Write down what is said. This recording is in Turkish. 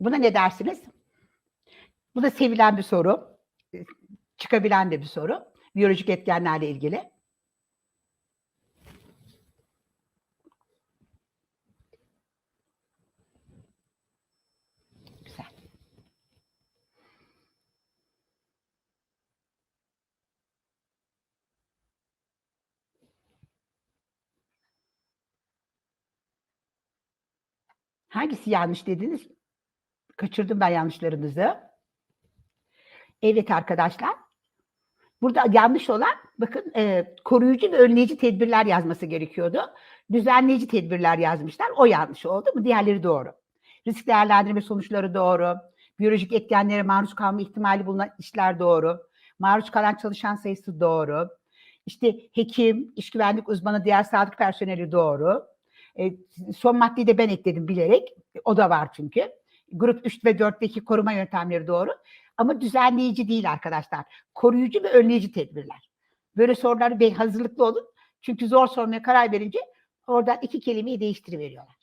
Buna ne dersiniz? Bu da sevilen bir soru. Ee, Çıkabilen de bir soru. Biyolojik etkenlerle ilgili. Hangisi yanlış dediniz? Kaçırdım ben yanlışlarınızı. Evet arkadaşlar. Burada yanlış olan bakın e, koruyucu ve önleyici tedbirler yazması gerekiyordu. Düzenleyici tedbirler yazmışlar. O yanlış oldu mu? Diğerleri doğru. Risk değerlendirme sonuçları doğru. Biyolojik etkenlere maruz kalma ihtimali bulunan işler doğru. Maruz kalan çalışan sayısı doğru. İşte hekim, iş güvenlik uzmanı, diğer sağlık personeli doğru. E, son maddeyi de ben ekledim bilerek. O da var çünkü. Grup 3 ve 4'teki koruma yöntemleri doğru. Ama düzenleyici değil arkadaşlar. Koruyucu ve önleyici tedbirler. Böyle soruları hazırlıklı olun. Çünkü zor sormaya karar verince oradan iki kelimeyi değiştiriveriyorlar.